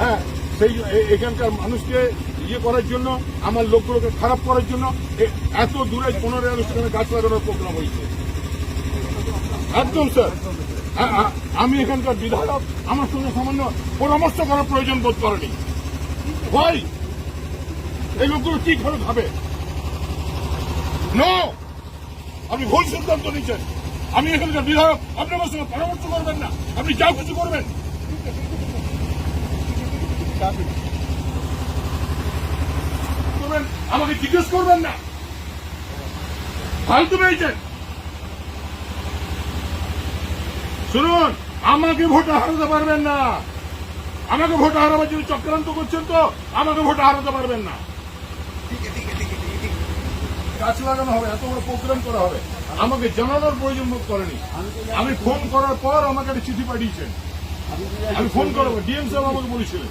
হ্যাঁ সেই এখানকার মানুষকে ইয়ে করার জন্য, আমার লোকগুলোকে খারাপ করার জন্য এত দূরে পনেরো এখানে গাছ লাগানোর প্রোগ্রাম হয়েছে। একদম, স্যার। আমি এখানকার বিধায়ক, আমার সঙ্গে সামান্য পরামর্শ করার প্রয়োজন বোধ করেনি। ভাই, এই লোকগুলো কি করে নো আপনি ভুল সিদ্ধান্ত নিচ্ছেন আমি এখানকার বিধায়ক আপনি আমার সঙ্গে পরামর্শ করবেন না। আপনি যা কিছু করবেন। আমাকে জিজ্ঞেস করবেন না। ফালতু পেয়েছেন। শুনুন আমাকে ভোটে হারাতে পারবেন না। আমাকে ভোটে হারাবার জন্য চক্রান্ত করছেন তো আমাকে ভোটে হারাতে পারবেন না। গাছ লাগানো হবে এত বড় প্রোগ্রাম করা হবে। আমাকে জানানোর প্রয়োজন বোধ করেনি। আমি ফোন করার পর আমাকে একটা চিঠি পাঠিয়েছেন। আমি ফোন করব ডিএম সাহেব আমাকে বলেছিলেন।